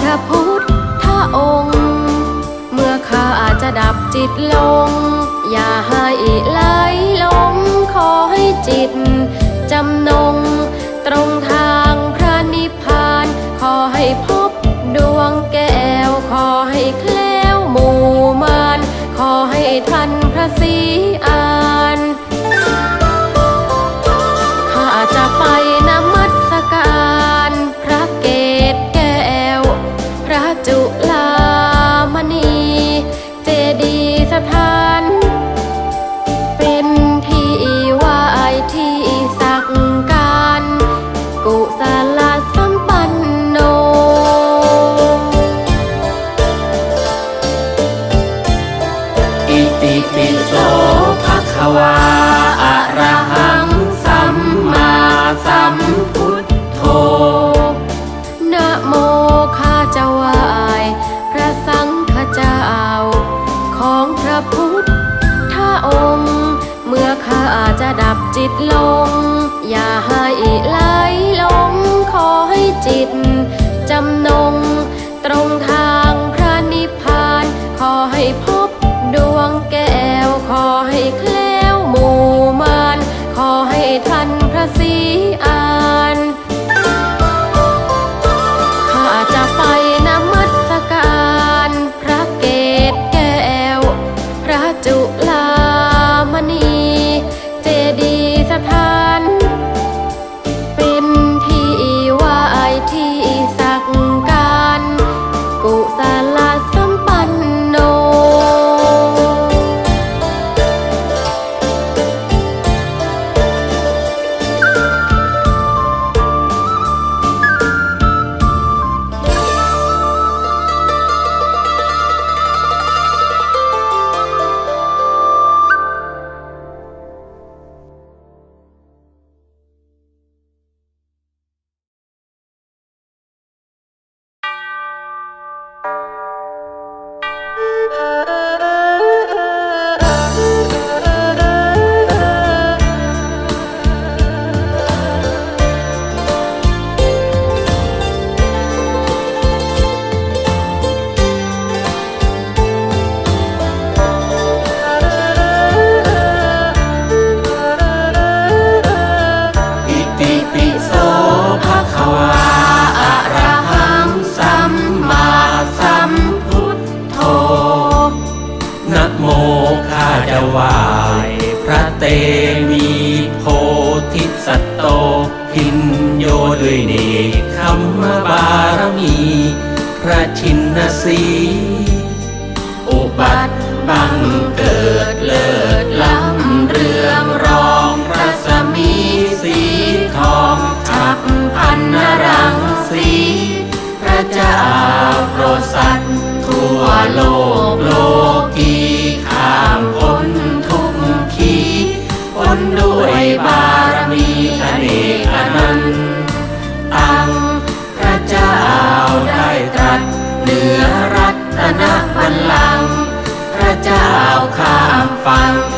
พระพุทธองค์ เมื่อข้าอาจจะดับจิตลง อย่าให้ไหลลงขอให้จิต จำนง ตรงทางพระนิพพาน ขอให้พบดวงแก้ว ขอให้แคล้วหมู่มาน ขอให้ทันพระศีอา นสีอุบัติบังเกิดเลิดล้ำเรื่องรองพรัศมีสีทองฉับพันนรังสีพระเจ้าโปรดสัตว์ทั่วโลกโลกีข้ามพ้นทุกขีพ้นด้วยบา fun.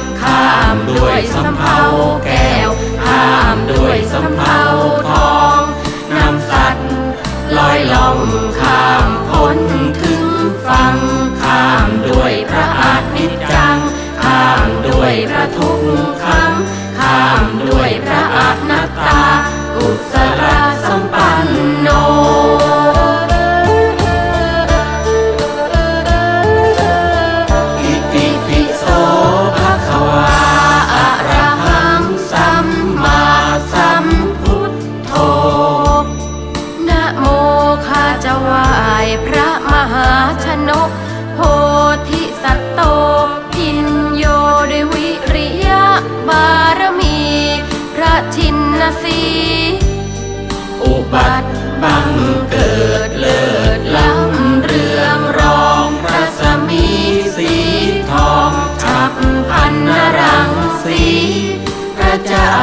จ้า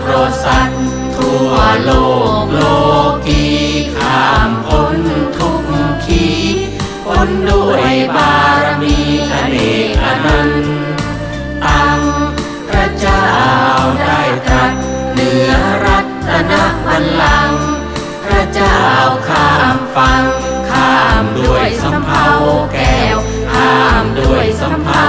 โปรดสัตว์ ทั่วโลกโลกีข้ามพ้นทุกขีพ้นด้วยบารมีอเนกอนันต์ตังพระเจ้าได้ตรัสเหนือรัตนบัลลังพระเจ้าข้ามฟังข้ามด้วยสำเภาแก้วข้ามด้วยสำเภา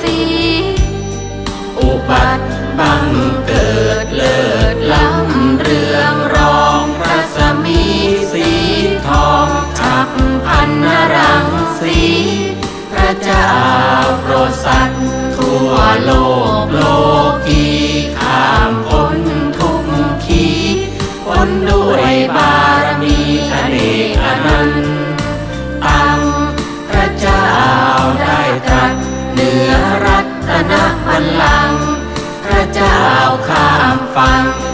สีอุบัติบังเกิดเลิศล้ำเรืองรองพระสมีสีทองฉับพันนรังสีพระเจ้าโปรดสัตว์ทั่วโลกโลก ราวข้ามฟัง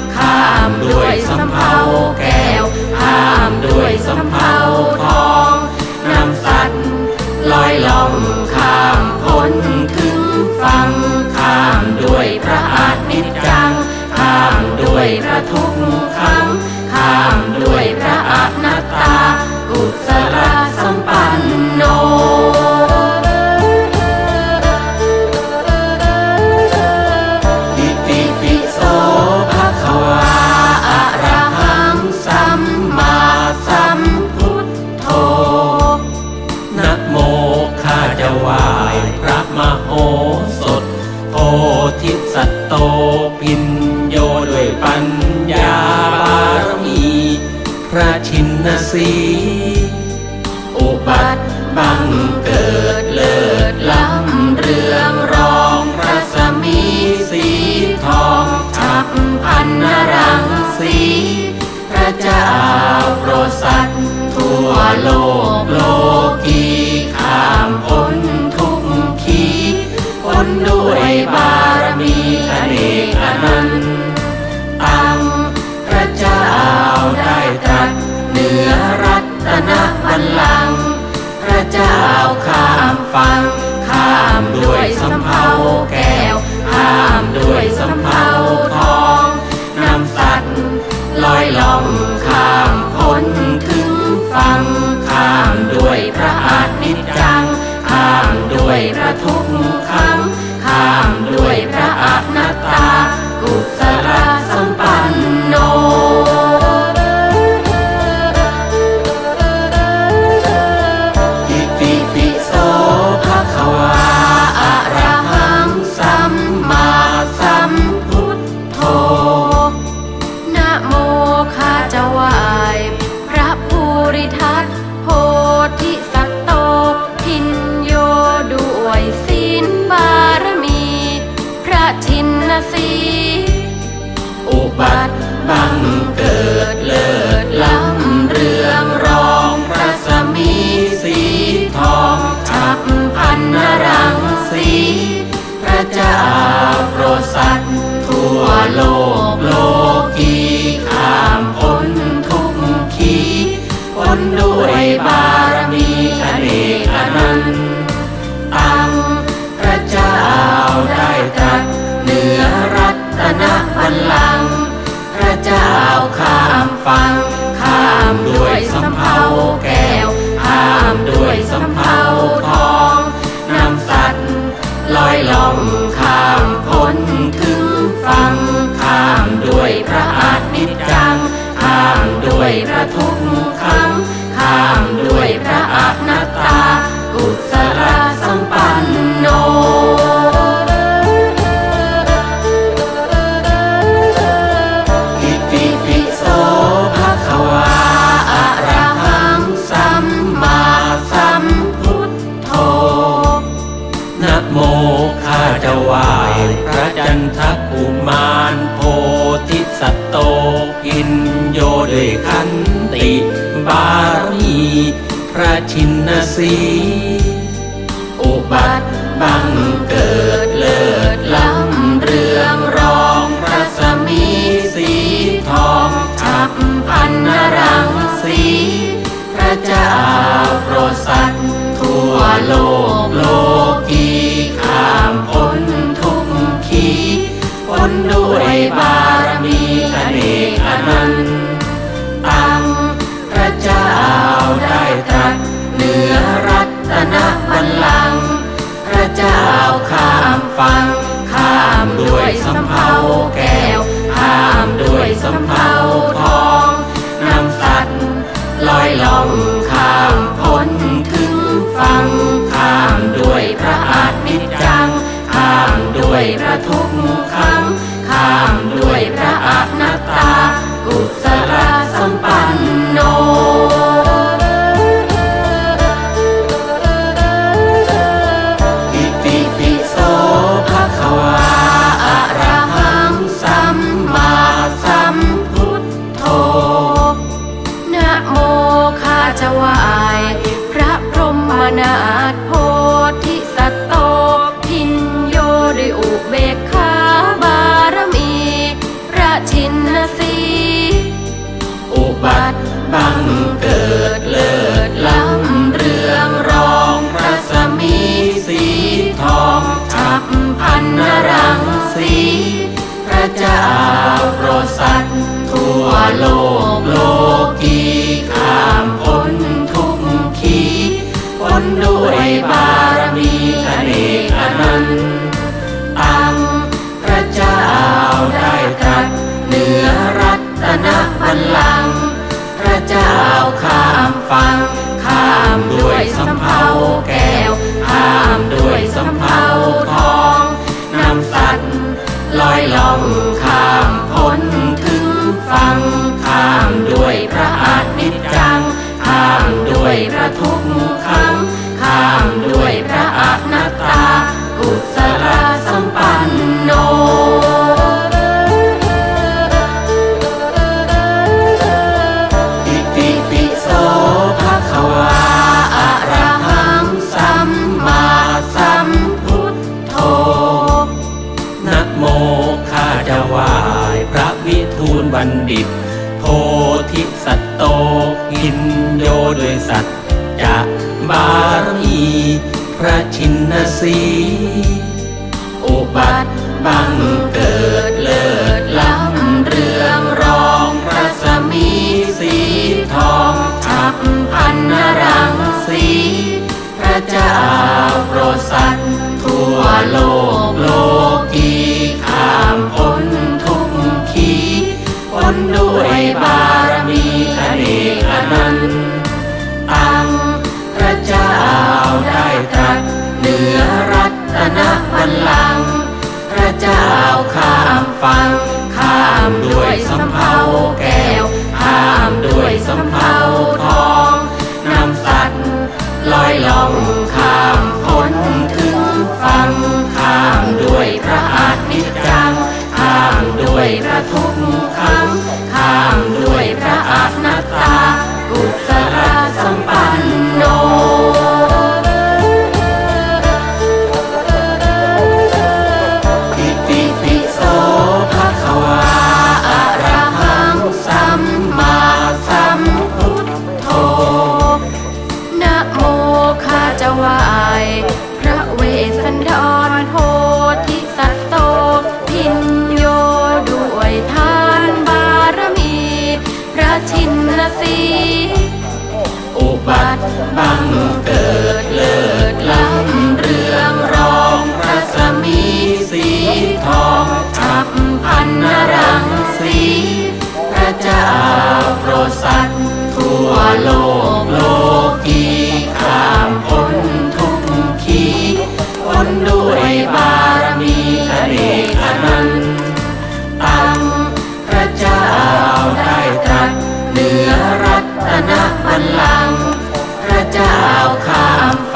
วยบารมีอเนกอนันทั้งพระเจ้าได้ตรัสเหนือรัตนบัลลังพระเจ้าข้ามฟังข้ามด้วยสำเภาแก้วข้ามด้วยสำเภาทองนำสัตว์ลอยล่องข้ามพ้นถึงฟังข้ามด้วยพระอาทิตย์จังข้ามด้วยพระทุ เจ้าโปรดสัตว์ทั่วโลกโลกีข้ามพ้นทุกขีพ้นด้วยบารมีอเนกอนันต์ตั้งพระเจ้าได้ตรัสเหนือรัตนบัลลังก์พระเจ้าข้ามฟังข้ามด้วยสำเภาแก้วข้ามด้วยสำ พระอาจนิจจัง ข้ามด้วยพระทุกข์ อินสีอุบัติบังเกิดเลิศล้ำเรืองรองพระสมีสีทองฉับพันนรังสีพระเจ้าโปรดสัตว์ทั่วโลกโลกีข้ามพ้นทุกขีพ้นด้วยบารมีอเนกอนันต์ ระเจ้าข้ามฟัง จ้าโปรดสัตว์ทั่วโลกโลกีข้ามพ้นทุกขีพ้นด้วยบารมีอเนกอนันต์ตังพระเจ้าได้ตรัสเหนือรัตนบัลลังก์พระเจ้าข้ามฟังข้ามด้วยสำเภาแก้วข้ามด้วยสำเภาทองนำสัตว์ลอยล่อง เจ้าโปรดสัตว์ทั่วโลกโลกีข้ามพ้นทุกขีพ้นด้วยบารมีอเนกอนันต์ตังพระเจ้าได้ตรัสเหนือรัตนบัลลังก์พระเจ้าข้ามฟังข้ามด้วยสำเภาแก้วข้ามด้วยสำเภา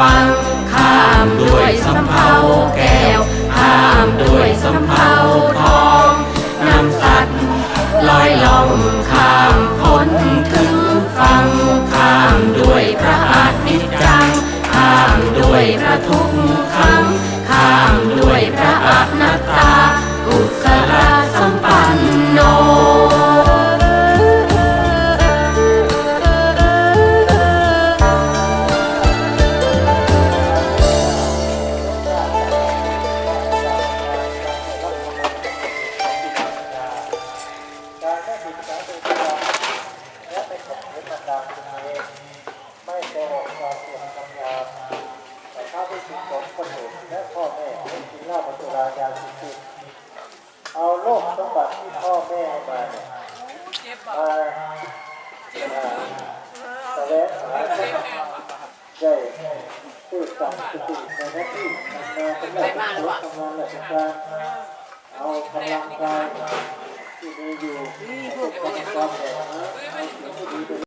า